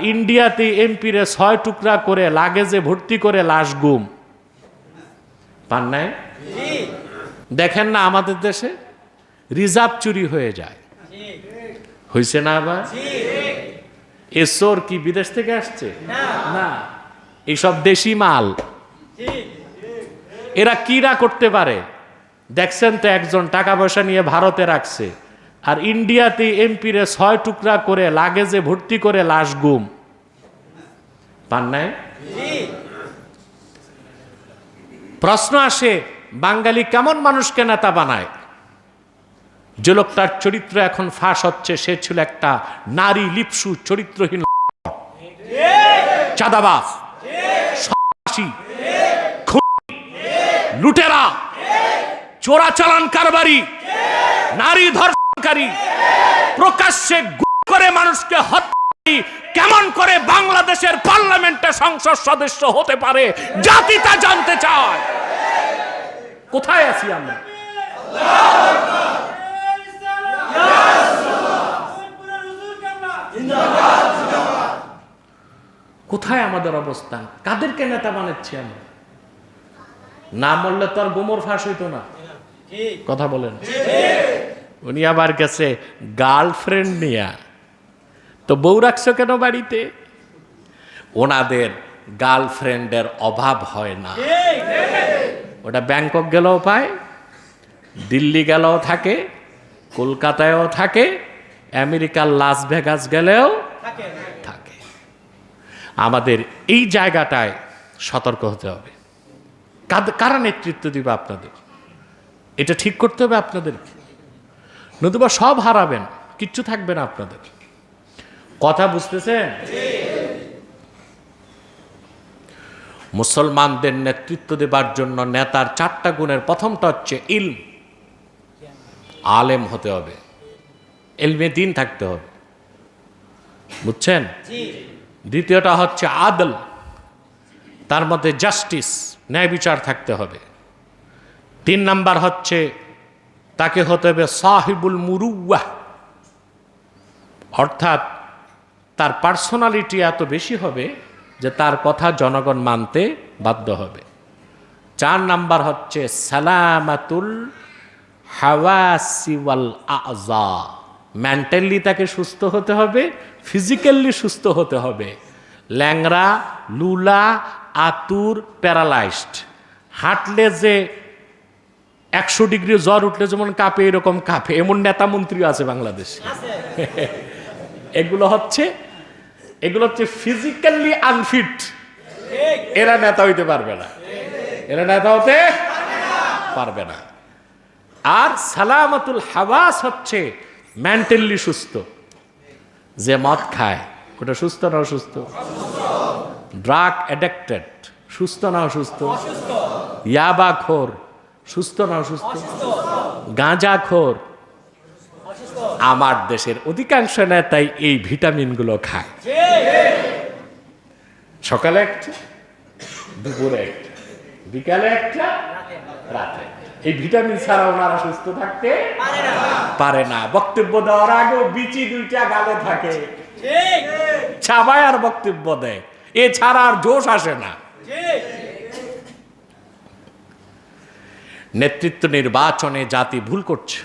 ইন্ডিয়াতে এমপিরে ছয় টুকরা করে লাগেজে ভর্তি করে লাশ গুম। পান নাই? দেখেন না আমাদের দেশে রিজার্ভ চুরি হয়ে যায়। হয়েছে না আবার? এসোর কি বিদেশ থেকে আসছে? না। এইসব দেশি মাল। এরা কিরা করতে পারে? দেখছেন তো একজন টাকা পয়সা নিয়ে ভারতে রাখছে। আর ইন্ডিয়াতে এমপিরে ছয় টুকরা করে লাগেজে ভর্তি করে লাশ গুম। পান নাই? প্রশ্ন আসে, বাঙালি কেমন মানুষকে নেতা বানায়? যে লোকটার চরিত্র এখন ফাঁস হচ্ছে, সে ছিল একটা নারী লিপসু চরিত্রহীন চাঁদাবাস লুটেরা, চোরাচালান কারবারি, নারী ধর্ষণকারী প্রকাশ্যে করে মানুষকে হত্যা কেমন করে বাংলাদেশের পার্লামেন্টে সংসদ সদস্য হতে পারে জাতি তা জানতে চায়। কোথায় আছি আমরা? কোথায় আমাদের অবস্থান কাদেরকে নেতা বানাচ্ছি আমরা না মরলে তো আর গোমর ফাঁস হইতো না। কথা বলেন। উনি আবার গেছে গার্লফ্রেন্ড নিয়া। তো বউ রাখছো কেন বাড়িতে? ওনাদের গার্লফ্রেন্ডের অভাব হয় না। ওটা ব্যাংকক গেলেও পায়, দিল্লি গেলেও থাকে, কলকাতায়ও থাকে, আমেরিকার লাস ভেগাস গেলেও থাকে। আমাদের এই জায়গাটায় সতর্ক হতে হবে। কারা নেতৃত্ব দিবে আপনাদের? এটা ঠিক করতে হবে আপনাদেরকে? নতুবা সব হারাবেন, কিচ্ছু থাকবে না আপনাদের। কথা বুঝতেছেন? মুসলমানদের নেতৃত্ব দেবার জন্য নেতার চারটা গুণের প্রথমটা হচ্ছে ইলম। আলেম হতে হবে। এলমে দিন থাকতে হবে। বুঝছেন? দ্বিতীয়টা হচ্ছে আদল। তার মধ্যে জাস্টিস, ন্যায় বিচার থাকতে হবে। তিন নাম্বার হচ্ছে তাকে হতে হবে সাহিবুল মুরুয়া অর্থাৎ তার পার্সোনালিটি এত বেশি হবে যে তার কথা জনগণ মানতে বাধ্য হবে। চার নাম্বার হচ্ছে সালামাতুল হাওয়াসিওয়াল আজা মেন্টালি তাকে সুস্থ হতে হবে ফিজিক্যালি সুস্থ হতে হবে। ল্যাংরা লুলা, আতুর প্যারালাইজড হাঁটলে যে একশো ডিগ্রি জ্বর উঠলে যেমন কাঁপে এরকম কাঁপে। এমন নেতা মন্ত্রী আছে বাংলাদেশে। এগুলো হচ্ছে এগুলো হচ্ছে ফিজিক্যালি আনফিট এরা নেতা হইতে পারবে না। এরা নেতা হতে পারবে না। আর সালামাতুল হাবাস হচ্ছে মেন্টালি সুস্থ। যে মদ খায় ওটা সুস্থ না অসুস্থ? ড্রাগ অ্যাডিক্টেড সুস্থ না অসুস্থ? ইয়াবা খোর সুস্থ না অসুস্থ? গাঁজা খোর আমার দেশের অধিকাংশ নেতাই এই ভিটামিনগুলো খায়। সকালে একটা দুপুরে একটা বিকালে একটা রাতে এই ভিটামিন ছাড়া ওনারা সুস্থ থাকতে পারে না। বক্তব্য দেওয়ার আগেও বিচি দুইটা গালে থাকে। ছাবায় আর বক্তব্য দেয়। এছাড়া আর জোশ আসে না। নেতৃত্ব নির্বাচনে জাতি ভুল করছে।